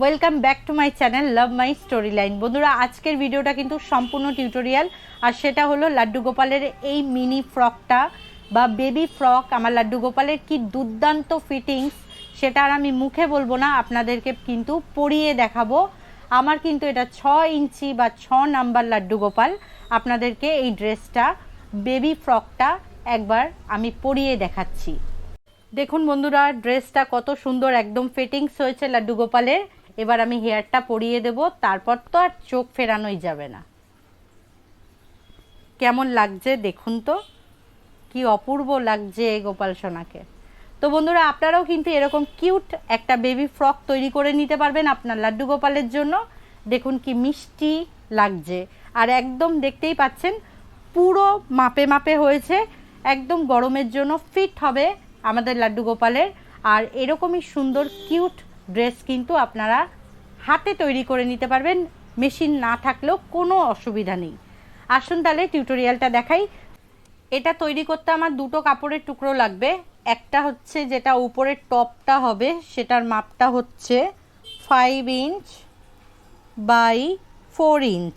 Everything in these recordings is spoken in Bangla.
Welcome back to my channel love my story line বন্ধুরা, আজকের ভিডিওটা কিন্তু সম্পূর্ণ টিউটোরিয়াল আর সেটা হলো লাড্ডু গোপালের এই মিনি ফ্রকটা বা বেবি ফ্রক আমার লাড্ডু গোপালের কি দুর্দান্ত ফিটিংস সেটা আর আমি মুখে বলব না, আপনাদেরকে কিন্তু পরিয়ে দেখাবো। আমার কিন্তু এটা ছ ইঞ্চি বা ছ নাম্বার লাড্ডু গোপাল। আপনাদেরকে এই ড্রেসটা বেবি ফ্রকটা একবার আমি পরিয়ে দেখাচ্ছি। দেখুন বন্ধুরা ড্রেসটা কত সুন্দর, একদম ফিটিংস হয়েছে লাড্ডু গোপালের। এবার আমি হেয়ারটা পরিয়ে দেব, তারপর তো আর চোখ ফেরানোই যাবে না। কেমন লাগছে দেখুন তো? কি অপূর্ব লাগছে গোপাল সোনাকে। তো বন্ধুরা, আপনারাও কিন্তু এরকম কিউট একটা বেবি ফ্রক তৈরি করে নিতে পারবেন আপনার লাড্ডু গোপালের জন্য। দেখুন কি মিষ্টি লাগছে। আর একদম দেখতেই পাচ্ছেন, পুরো মাপে মাপে হয়েছে, একদম গরমের জন্য ফিট হবে আমাদের লাড্ডু গোপালের। আর এরকমই সুন্দর কিউট ড্রেস কিন্তু আপনারা হাতে তৈরি করে নিতে পারবেন। মেশিন না থাকলেও কোনো অসুবিধা নেই। আসুন তাহলে টিউটোরিয়ালটা দেখাই। এটা তৈরি করতে আমার দুটো কাপড়ের টুকরো লাগবে। একটা হচ্ছে যেটা উপরের টপটা হবে, সেটার মাপটা হচ্ছে five inch by four inch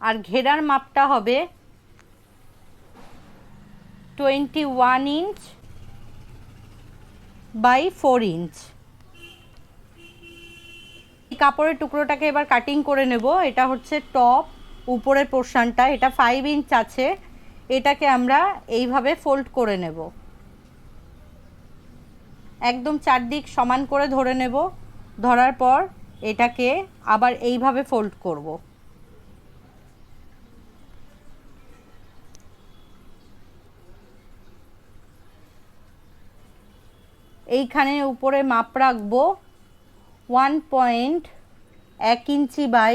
আর ঘেরার মাপটা হবে twenty one inch by four inch এই কাপড়ের টুকরোটাকে এবার কাটিং করে নেব। এটা হচ্ছে টপ উপরের পোর্শনটা এটা ফাইভ ইঞ্চ আছে। এটাকে আমরা এইভাবে ফোল্ড করে নেব। একদম চারদিক সমান করে ধরে নেব। ধরার পর এটাকে আবার এইভাবে ফোল্ড করব। এইখানে উপরে মাপ রাখব। ওয়ান পয়েন্ট এক ইঞ্চি বাই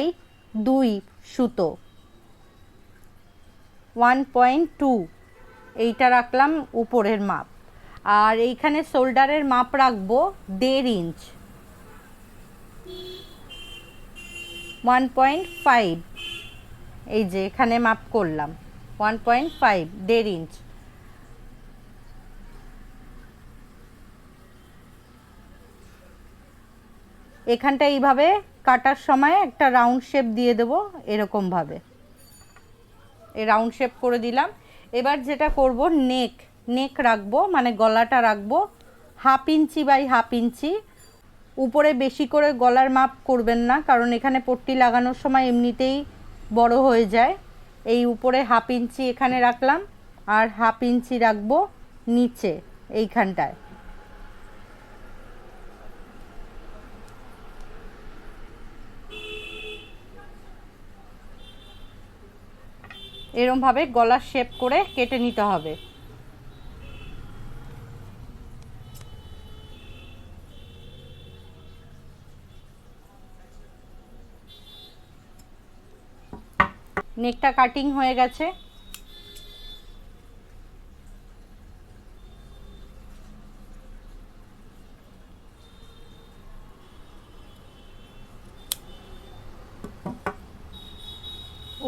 দুই সুতো। ওয়ান পয়েন্ট টু এইটা রাখলাম উপরের মাপ। আর এইখানে শোল্ডারের মাপ রাখব দেড় ইঞ্চ। ওয়ান পয়েন্ট ফাইভ এই যে এখানে মাপ করলাম। ওয়ান পয়েন্ট ফাইভ দেড় ইঞ্চ। এখানটা এইভাবে কাটার সময় একটা রাউন্ড শেপ দিয়ে দেব এরকমভাবে। এই রাউন্ড শেপ করে দিলাম। এবার যেটা করব, নেক নেক রাখব মানে গলাটা রাখব half inch by half inch. উপরে বেশি করে গলার মাপ করবেন না, কারণ এখানে পট্টি লাগানোর সময় এমনিতেই বড় হয়ে যায়। এই উপরে হাফ ইঞ্চি এখানে রাখলাম, আর হাফ ইঞ্চি রাখব নিচে, এইখানটায়। এরমভাবে গলার শেপ করে কেটে নিতে হবে। নেকটা কাটিং হয়ে গেছে।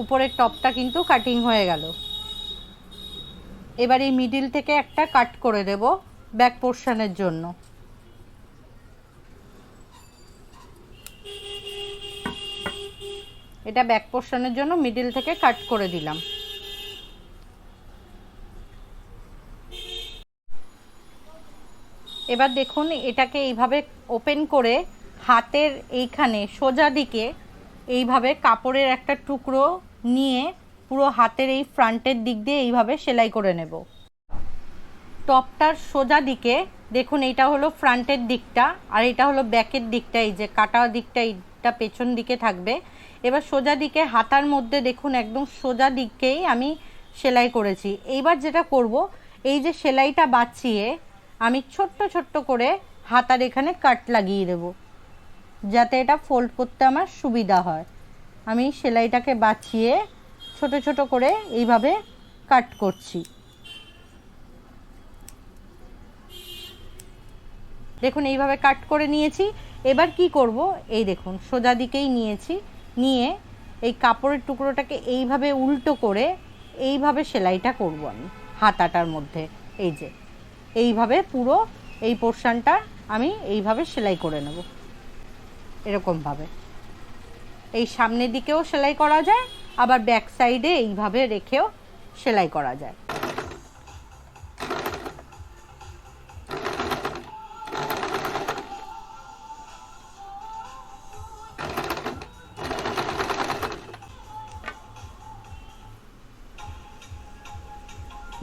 উপরের টপটা কিন্তু কাটিং হয়ে গেল। এবার এই মিডিল থেকে একটা কাট করে দেব ব্যাক পোর্শনের জন্য। এটা ব্যাক পোর্শনের জন্য মিডিল থেকে কাট করে দিলাম। এবার দেখুন এটাকে এইভাবে ওপেন করে হাতের এইখানে সোজা দিকে এইভাবে কাপড়ের একটা টুকরো নিয়ে পুরো হাতের এই ফ্রন্টের দিক দিয়ে এইভাবে সেলাই করে নেব। টপটার সোজা দিকে দেখুন এইটা হলো ফ্রন্টের দিকটা আর এটা হলো ব্যাকের দিকটা, এই যে কাটা দিকটা, এইটা পেছন দিকে থাকবে। এবার সোজা দিকে হাতার মধ্যে দেখুন একদম সোজা দিকেই আমি সেলাই করেছি। এইবার যেটা করব, এই যে সেলাইটা বাঁচিয়ে আমি ছোট্ট ছোট্ট করে হাতার এখানে কাট লাগিয়ে দেবো, যাতে এটা ফোল্ড করতে আমার সুবিধা হয়। আমি সেলাইটাকে বাঁচিয়ে ছোট ছোট করে এইভাবে কাট করছি। দেখুন, এইভাবে কাট করে নিয়েছি। এবার কি করব? এই দেখুন, সোজা দিকেই নিয়েছি। নিয়ে এই কাপড়ের টুকরোটাকে এইভাবে উল্টো করে এইভাবে সেলাইটা করব আমি হাতাটার মধ্যে। এই যে, এইভাবে পুরো এই পোর্শনটা আমি এইভাবে সেলাই করে নেব। এরকমভাবে। এই সামনের দিকেও সেলাই করা যায়, আবার ব্যাক সাইডে এইভাবে রেখেও সেলাই করা যায়।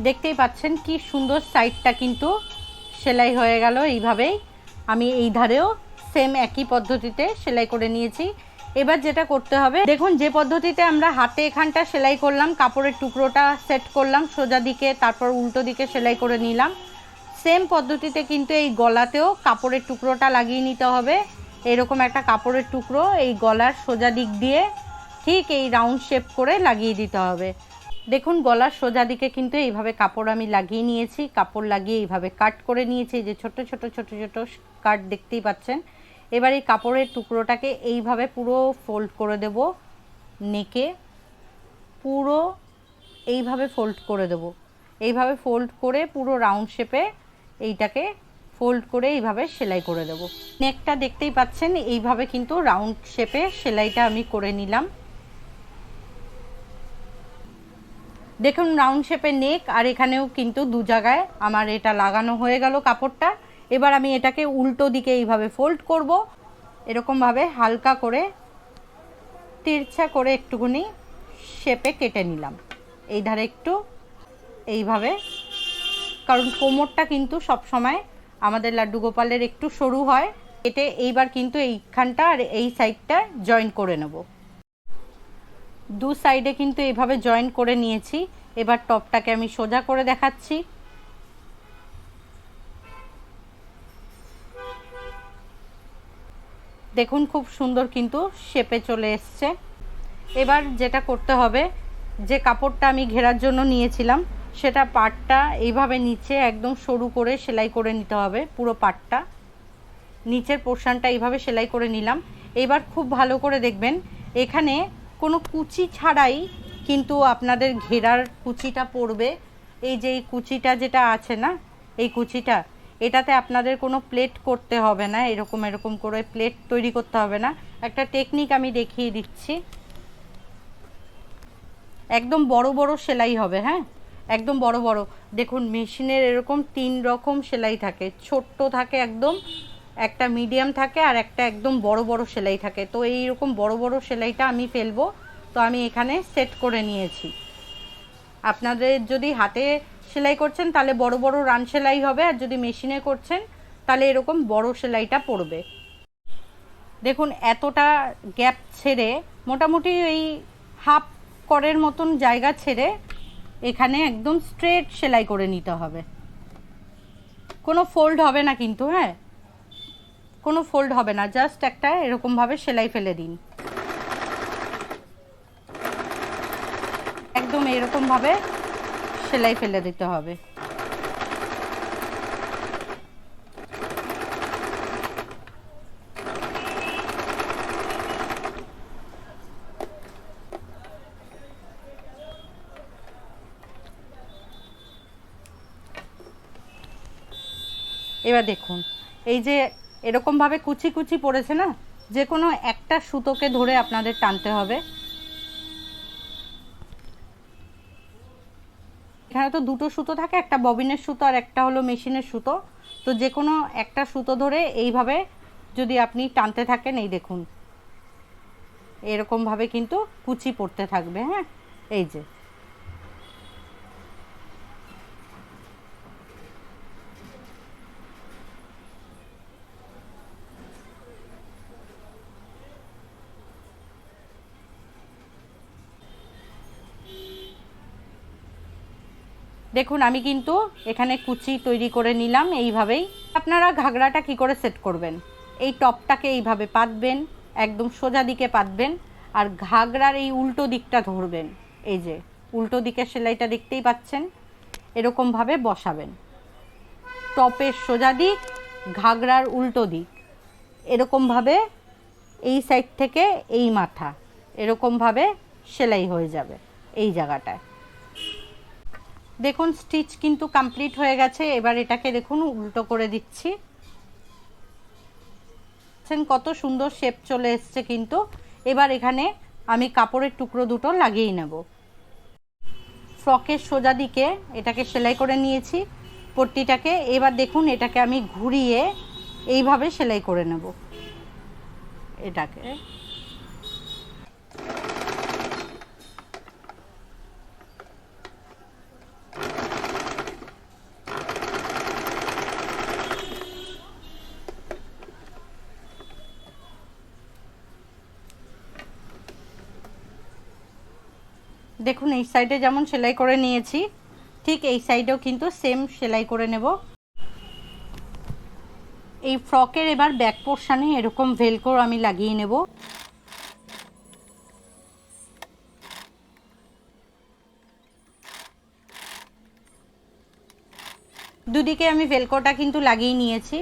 দেখতেই পাচ্ছেন কি সুন্দর সাইডটা কিন্তু সেলাই হয়ে গেল এইভাবেই। আমি এই ধারেও সেম একই পদ্ধতিতে সেলাই করে নিয়েছি। এবার যেটা করতে হবে, দেখুন যে পদ্ধতিতে আমরা হাতে এখানটা সেলাই করলাম, কাপড়ের টুকরোটা সেট করলাম, সোজা দিকে, তারপর উল্টো দিকে সেলাই করে নিলাম। সেম পদ্ধতিতে কিন্তু এই গলাতেও কাপড়ের টুকরোটা লাগিয়ে নিতে হবে। এরকম একটা কাপড়ের টুকরো এই গলার সোজা দিক দিয়ে ঠিক এই রাউন্ড শেপ করে লাগিয়ে দিতে হবে। দেখুন গলার সোজা দিকে কিন্তু এইভাবে কাপড় আমি লাগিয়ে নিয়েছি, কাপড় লাগিয়ে এইভাবে কাট করে নিয়েছি। যে ছোট ছোট ছোট ছোট কাট দেখতেই পাচ্ছেন। এবার এই কাপড়ের টুকরোটাকে এইভাবে পুরো ফোল্ড করে দেব, নেকে। পুরো এইভাবে ফোল্ড করে দেব। এইভাবে ফোল্ড করে পুরো রাউন্ড শেপে এইটাকে ফোল্ড করে এইভাবে সেলাই করে দেব। নেকটা দেখতেই পাচ্ছেন, এইভাবে কিন্তু রাউন্ড শেপে সেলাইটা আমি করে নিলাম। দেখুন রাউন্ড শেপে নেক আর এখানেও কিন্তু দু জায়গায় আমার এটা লাগানো হয়ে গেল কাপড়টা। এবার আমি এটাকে উল্টো দিকে এইভাবে ফোল্ড করব। এরকমভাবে হালকা করে তিরছা করে একটুখানি শেপে কেটে নিলাম। এই ধারে একটু এইভাবে, কারণ কোমরটা কিন্তু সব সময় আমাদের লাড্ডু গোপালের একটু সরু হয়। কেটে এইবার কিন্তু এইখানটা আর এই সাইডটা জয়েন করে নেব। দু সাইডে কিন্তু এইভাবে জয়েন করে নিয়েছি। এবার টপটাকে আমি সোজা করে দেখাচ্ছি। দেখুন, খুব সুন্দর কিন্তু শেপে চলে এসছে। এবার যেটা করতে হবে, যে কাপড়টা আমি ঘেরার জন্য নিয়েছিলাম, সেটা পাটটা এইভাবে নিচে একদম সরু করে সেলাই করে নিতে হবে, পুরো পাটটা। নিচের পোর্শনটা এইভাবে সেলাই করে নিলাম। এবার খুব ভালো করে দেখবেন, এখানে কোনো কুচি ছাড়াই কিন্তু আপনাদের ঘেরার কুচিটা পড়বে। এই যে এই কুচিটা যেটা আছে না, এই কুচিটা এটাতে আপনাদের কোনো প্লেট করতে হবে না, এরকম এরকম করে প্লেট তৈরি করতে হবে না। একটা টেকনিক আমি দেখিয়ে দিচ্ছি। একদম বড় বড় সেলাই হবে হ্যাঁ? একদম বড় বড়। দেখুন, মেশিনের এরকম তিন রকম সেলাই থাকে। ছোট্ট থাকে একদম, একটা মিডিয়াম থাকে, আর একটা একদম বড় বড় সেলাই থাকে। তো এই রকম বড় বড় সেলাইটা আমি ফেলব। তো আমি এখানে সেট করে নিয়েছি। আপনাদের যদি হাতে সেলাই করছেন, তাহলে বড় বড় রান সেলাই হবে। আর যদি মেশিনে করছেন, তাহলে এরকম বড় সেলাইটা পড়বে। দেখুন, এতটা গ্যাপ ছেড়ে, মোটামুটি ওই হাফ করের মতন জায়গা ছেড়ে এখানে একদম স্ট্রেট সেলাই করে নিতে হবে। কোনো ফোল্ড হবে না কিন্তু হ্যাঁ? কোনো ফোল্ড হবে না, জাস্ট একটা এরকমভাবে সেলাই ফেলে দিন। একদম এরকমভাবে সেলাই ফেলে দিতে হবে। এবার দেখুন, এই যে এরকমভাবে কুচি কুচি পড়েছে না যে কোনো একটা সুতোকে ধরে আপনাদের টানতে হবে। এখানে তো দুটো সুতো থাকে, একটা ববিনের সুতো আর একটা হলো মেশিনের সুতো। তো যে কোনো একটা সুতো ধরে এইভাবে যদি আপনি টানতে থাকেন, এই দেখুন, এরকমভাবে কিন্তু কুচি পড়তে থাকবে হ্যাঁ? এই যে। দেখুন, আমি কিন্তু এখানে কুচি তৈরি করে নিলাম এইভাবেই। আপনারা ঘাগরাটা কি করে সেট করবেন? এই টপটাকে এইভাবে পাতবেন, একদম সোজা দিকে পাতবেন, আর ঘাগরার এই উল্টো দিকটা ধরবেন। এই যে, উল্টো দিকের সেলাইটা দেখতেই পাচ্ছেন, এরকমভাবে বসাবেন। টপের সোজা দিক ঘাগরার উল্টো দিক। এরকমভাবে এই সাইড থেকে এই মাথা, এরকমভাবে সেলাই হয়ে যাবে এই জায়গাটায়। দেখুন স্টিচ কিন্তু কমপ্লিট হয়ে গেছে। এবার এটাকে দেখুন, উল্টো করে দিচ্ছি। কত সুন্দর শেপ চলে এসছে কিন্তু। এবার এখানে আমি কাপড়ের টুকরো দুটো লাগিয়ে নেব। ফ্রকের সোজা দিকে এটাকে সেলাই করে নিয়েছি পট্টিটাকে। এবার দেখুন, এটাকে আমি ঘুরিয়ে এইভাবে সেলাই করে নেব। এটাকে। দেখুন, এই সাইডে যেমন সেলাই করে নিয়েছি, ঠিক এই সাইডেও কিন্তু সেম সেলাই করে নেব। এই ফ্রকের এবার ব্যাক পোর্শানে এরকম ভেলকোর আমি লাগিয়ে নেব। দুদিকে আমি ভেলকোটা কিন্তু লাগিয়ে নিয়েছি।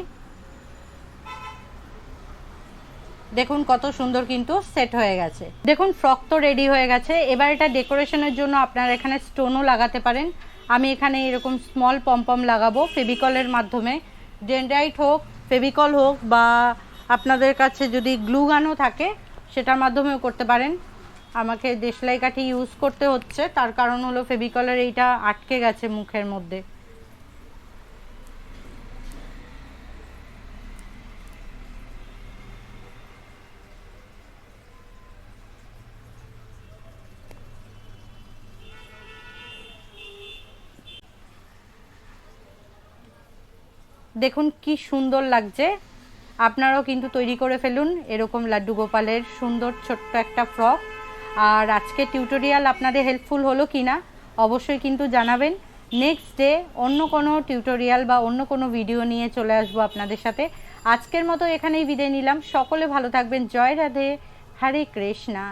দেখুন কত সুন্দর কিন্তু সেট হয়ে গেছে। দেখুন ফ্রক তো রেডি হয়ে গেছে। এবার এটা ডেকোরেশনের জন্য আপনারা এখানে স্টোনও লাগাতে পারেন। আমি এখানে এরকম স্মল পম্পম লাগাবো ফেভিকলের মাধ্যমে। ডেন্ড্রাইট হোক ফেভিকল হোক বা আপনাদের কাছে যদি গ্লু গানও থাকে, সেটার মাধ্যমেও করতে পারেন। আমাকে দেশলাই কাঠি ইউজ করতে হচ্ছে। তার কারণ হলো ফেভিকলের এইটা আটকে গেছে মুখের মধ্যে। দেখুন কি সুন্দর লাগছে। আপনারাও কিন্তু তৈরি করে ফেলুন এরকম লাড্ডু গোপালের সুন্দর ছোট্ট একটা ফ্রক। আর আজকে টিউটোরিয়াল আপনাদের হেল্পফুল হলো কি না অবশ্যই কিন্তু জানাবেন। নেক্সট ডে অন্য কোনো টিউটোরিয়াল বা অন্য কোনো ভিডিও নিয়ে চলে আসব আপনাদের সাথে। আজকের মতো এখানেই বিদায় নিলাম। সকলে ভালো থাকবেন। জয় রাধে। হরে কৃষ্ণা।